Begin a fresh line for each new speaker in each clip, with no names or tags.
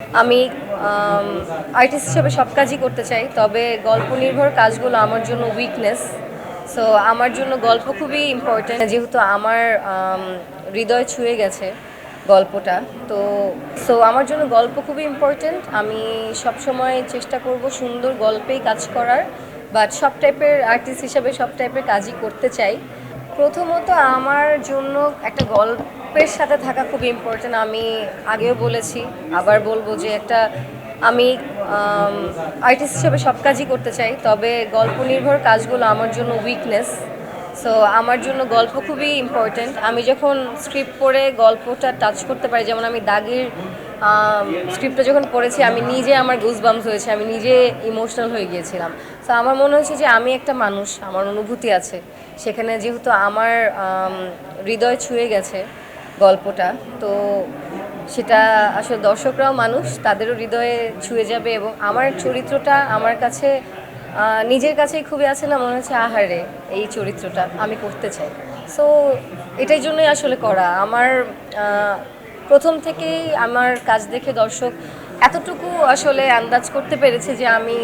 আমি আর্টিস্ট হিসেবে সব কাজই করতে চাই, তবে গল্প নির্ভর কাজগুলো আমার জন্য উইকনেস সো আমার জন্য গল্প খুবই ইম্পর্ট্যান্ট যেহেতু আমার হৃদয় ছুঁয়ে গেছে গল্পটা, তো সো আমার জন্য গল্প খুবই ইম্পর্ট্যান্ট আমি সবসময় চেষ্টা করব সুন্দর গল্পেই কাজ করার বাট সব টাইপের আর্টিস্ট হিসেবে সব টাইপের কাজই করতে চাই। প্রথমত আমার জন্য একটা গল্পের সাথে থাকা খুব ইম্পর্টেন্ট আমি আগেও বলেছি, আবার বলব যে একটা আমি আর্টিস্ট হিসেবে সব কাজই করতে চাই, তবে গল্প নির্ভর কাজগুলো আমার জন্য উইকনেস সো আমার জন্য গল্প খুবই ইম্পর্টেন্ট আমি যখন স্ক্রিপ্ট পড়ে গল্পটা টাচ করতে পারি, যেমন আমি দাগির স্ক্রিপ্টটা যখন পড়েছি, আমি নিজে আমার গুজবামস হয়েছে, আমি নিজে ইমোশনাল হয়ে গিয়েছিলাম তো আমার মনে হয়েছে যে আমি একটা মানুষ, আমার অনুভূতি আছে, সেখানে যেহেতু আমার হৃদয় ছুঁয়ে গেছে গল্পটা। তো সেটা আসলে দর্শকরাও মানুষ, তাদেরও হৃদয়ে ছুঁয়ে যাবে এবং আমার চরিত্রটা আমার কাছে নিজের কাছেই খুবই আছে না, মনে হচ্ছে আহারে, এই চরিত্রটা আমি করতে চাই। সো এটাই জন্যই আসলে করা। আমার প্রথম থেকেই আমার কাজ দেখে দর্শক এতটুকু আসলে আন্দাজ করতে পেরেছে যে আমি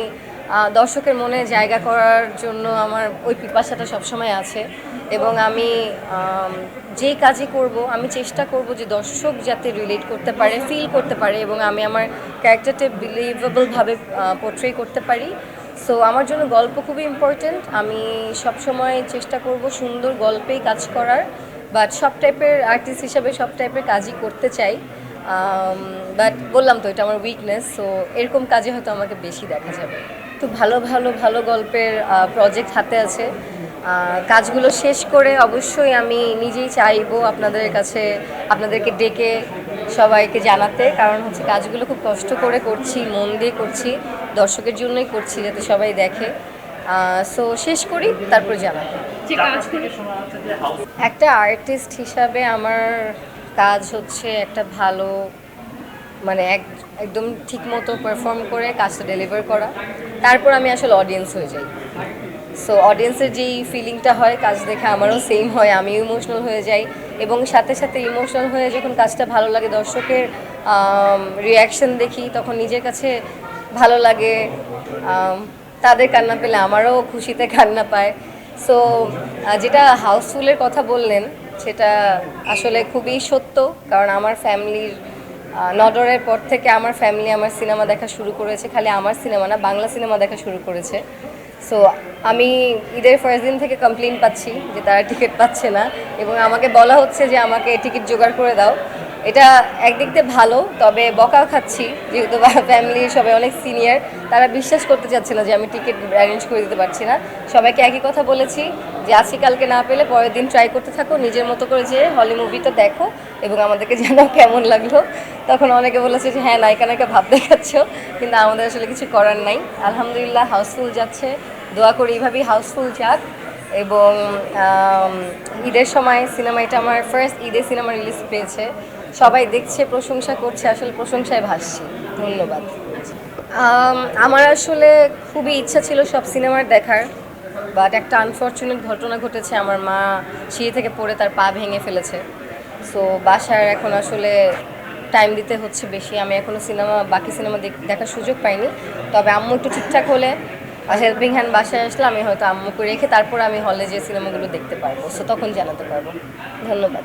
দর্শকের মনে জায়গা করার জন্য আমার ওই পিপাসাটা সবসময় আছে এবং আমি যে কাজই করব, আমি চেষ্টা করব যে দর্শক যাতে রিলেট করতে পারে ফিল করতে পারে এবং আমি আমার ক্যারেক্টারটা বিলিভেবলভাবে পোট্রে করতে পারি। সো আমার জন্য গল্প খুবই ইম্পর্ট্যান্ট আমি সবসময় চেষ্টা করব সুন্দর গল্পেই কাজ করার বাট সব টাইপের আর্টিস্ট হিসাবে সব টাইপের কাজই করতে চাই। বাট বললাম তো, এটা আমার উইকনেস সো এরকম কাজে হয়তো আমাকে বেশি দেখা যাবে। তো ভালো ভালো ভালো গল্পের প্রজেক্ট হাতে আছে। কাজগুলো শেষ করে অবশ্যই আমি নিজেই চাইব আপনাদের কাছে আপনাদেরকে ডেকে সবাইকে জানাতে। কারণ হচ্ছে কাজগুলো খুব কষ্ট করে করছি মন দিয়ে করছি দর্শকের জন্যই করছি যাতে সবাই দেখে। সো শেষ করি তারপর জানাব। একটা আর্টিস্ট হিসাবে আমার কাজ হচ্ছে একটা ভালো মানে এক একদম ঠিক মতো পারফর্ম করে, কাজটা ডেলিভার করা। তারপর আমি আসলে অডিয়েন্স হয়ে যাই। সো অডিয়েন্সের যেই ফিলিংটা হয়, কাজ দেখে আমারও সেম হয়, আমিও ইমোশনাল হয়ে যাই। এবং সাথে সাথে ইমোশনাল হয়ে যখন কাজটা ভালো লাগে, দর্শকের রিয়াকশন দেখি, তখন নিজের কাছে ভালো লাগে। তাদের কান্না পেলে আমারও খুশিতে কান্না পায়। সো যেটা হাউসফুলের কথা বললেন, সেটা আসলে খুবই সত্য। কারণ আমার ফ্যামিলির নডরের পর থেকে আমার ফ্যামিলি আমার সিনেমা দেখা শুরু করেছে। খালি আমার সিনেমা না, বাংলা সিনেমা দেখা শুরু করেছে। সো আমি ঈদের ফার্স্ট দিন থেকে কমপ্লেন পাচ্ছি যে তারা টিকিট পাচ্ছে না। এবং আমাকে বলা হচ্ছে যে আমাকে টিকিট জোগাড় করে দাও। এটা একদিক দিয়ে ভালো, তবে বকা খাচ্ছি। যেহেতু ফ্যামিলির সবাই অনেক সিনিয়র তারা বিশ্বাস করতে চাচ্ছে না যে আমি টিকিট অ্যারেঞ্জ করে দিতে পারছি না। সবাইকে একই কথা বলেছি। যে আজকে কালকে না পেলে পরের দিন ট্রাই করতে থাকো, নিজের মতো করে যে হলি মুভিটা দেখো এবং আমাদেরকে জানাও কেমন লাগল। তখন অনেকে বলেছে যে হ্যাঁ নায়িকা নায়িকা ভাব দেখাচ্ছ। কিন্তু আমাদের আসলে কিছু করার নাই। আলহামদুলিল্লাহ হাউসফুল যাচ্ছে। দোয়া করি এইভাবেই হাউসফুল যাক এবং ঈদের সময় সিনেমা এটা আমার ফার্স্ট ঈদের সিনেমা রিলিজ পেয়েছে। সবাই দেখছে, প্রশংসা করছে, আসলে প্রশংসায় ভাসছি। ধন্যবাদ। আমার আসলে খুবই ইচ্ছা ছিল সব সিনেমার দেখার। বাট একটা আনফর্চুনেট ঘটনা ঘটেছে, আমার মা সিঁড়ি থেকে পড়ে তার পা ভেঙে ফেলেছে। সো বাসার এখন আসলে টাইম দিতে হচ্ছে বেশি। আমি এখনও সিনেমা, বাকি সিনেমা দেখার সুযোগ পাইনি। তবে আম্মু একটু ঠিকঠাক হলে হেল্পিং হ্যান্ড বাসায় আসলে আমি হয়তো আম্মুকে রেখে তারপর আমি হলে যে সিনেমাগুলো দেখতে পারব। সো তখন জানাতে পারব। ধন্যবাদ।